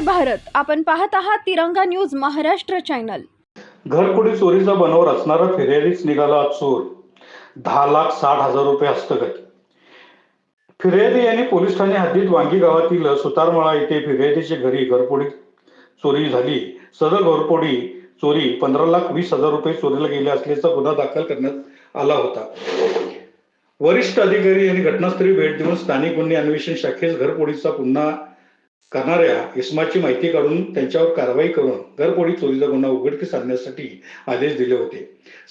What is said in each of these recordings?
भारत. आपण पाहत आहात तिरंगा न्यूज महाराष्ट्र चॅनल. घरकुडी चोरीचा बनावर असणारा फिर्यादीच निघाला चोर. दहा लाख साठ हजार रुपये हस्तगत. फिर्यादी यांनी पोलीस ठाणे हद्दीत वांगी गावातील सुतारमळा येथे फिर्यादीचे घरी घरपोडी चोरी झाली. सदर घरपोडी चोरी पंधरा लाख वीस हजार रुपये चोरीला गेले असल्याचा गुन्हा दाखल करण्यात आला होता. वरिष्ठ अधिकारी यांनी घटनास्थळी भेट देऊन स्थानिक गुन्हे अन्वेषण शाखेस घरपोडीचा पुन्हा करणाऱ्या इसमाची माहिती काढून त्यांच्यावर कारवाई करून घरपोडी चोरीचा गुन्हा उघडकीस आणण्यासाठी आदेश दिले होते.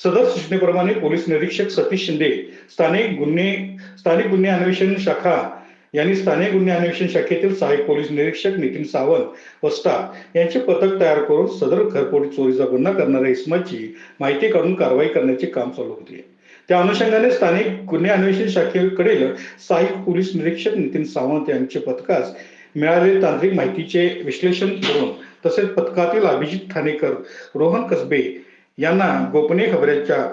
सदर सूचनेप्रमाणे पोलीस निरीक्षक सतीश शिंदे स्थानिक गुन्हे स्थानिक गुन्हे अन्वेषण शाखा यांनी स्थानिक गुन्हे अन्वेषण शाखेतील सहाय्यक पोलीस निरीक्षक नितीन सावंत व स्टाफ यांचे पथक तयार करून सदर घरपोडी चोरीचा गुन्हा करणाऱ्या इसमाची माहिती काढून कारवाई करण्याचे काम चालू होते. त्या अनुषंगाने स्थानिक गुन्हे अन्वेषण शाखेकडील सहाय्यक पोलीस निरीक्षक नितीन सावंत यांचे पथकास मिळालेले तांत्रिक माहितीचे विश्लेषण करून तसेच पथकातील अभिजित ठाणेकर रोहन कसबे यांना गोपनीय खबऱ्याच्या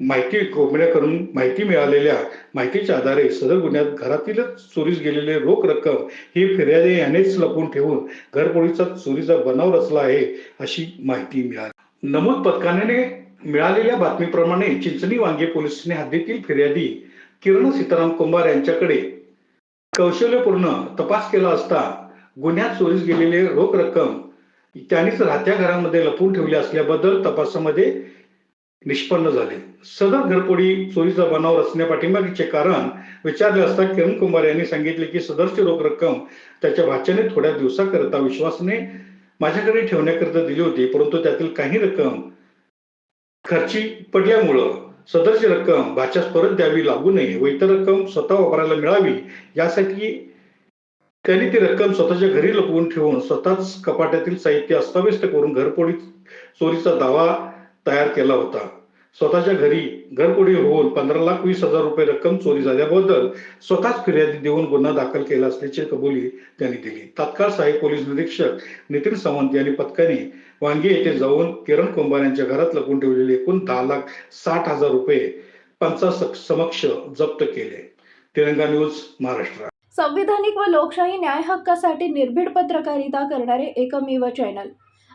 माहिती गोपनीय करून माहिती मिळालेल्या माहितीच्या आधारे सदर गुन्ह्यात घरातीलच चोरीस गेलेले रोख रक्कम ही फिर्यादी यानेच लपवून ठेवून घरपोळीचा चोरीचा बनाव रचला आहे अशी माहिती मिळाली. नमूद पथकाने मिळालेल्या बातमीप्रमाणे चिंचणी वांगे पोलिसांनी हद्दीतील फिर्यादी किरण सीताराम कुंभार यांच्याकडे कौशल्यपूर्ण तपास केला असता गुन्ह्यात चोरीस गेलेले रोख रक्कम त्यांनीच राहत्या घरामध्ये लपवून ठेवली असल्याबद्दल तपासामध्ये निष्पन्न झाले. सदर घरपोडी चोरीचा बनाव रचण्या पाठीमागचे कारण विचारले असता किरण कुमार यांनी सांगितले की सदरची रोख रक्कम त्याच्या भाच्याने थोड्या दिवसाकरता विश्वासने माझ्याकडे ठेवण्याकरता दिली होती परंतु त्यातील काही रक्कम खर्ची पडल्यामुळं सदरची रक्कम भाच्यास परत द्यावी लागू नये व इतर रक्कम स्वतः वापरायला मिळावी यासाठी त्यांनी ती रक्कम स्वतःच्या घरी लपवून ठेवून स्वतःच कपाट्यातील साहित्य अस्ताव्यस्त करून घरपोडी चोरीचा दावा तयार केला होता. स्वतःच्या घरी घरकोडी होऊन पंधरा लाख वीस हजार रुपये रक्कम चोरी झाल्याबद्दल स्वतःच फिर्यादी देऊन गुन्हा दाखल केला असल्याची कबुली त्यांनी दिली. तात्काळ सहाय्यक पोलीस निरीक्षक नितीन सावंत यांनी पथकाने वांगी येथे जाऊन किरण कुंभार यांच्या घरात लपून ठेवलेले एकूण दहा लाख साठ हजार रुपये पंचा समक्ष जप्त केले. तिरंगा न्यूज महाराष्ट्र. संविधानिक व लोकशाही न्याय हक्कासाठी निर्भीड पत्रकारिता करणारे एकमेव चॅनल.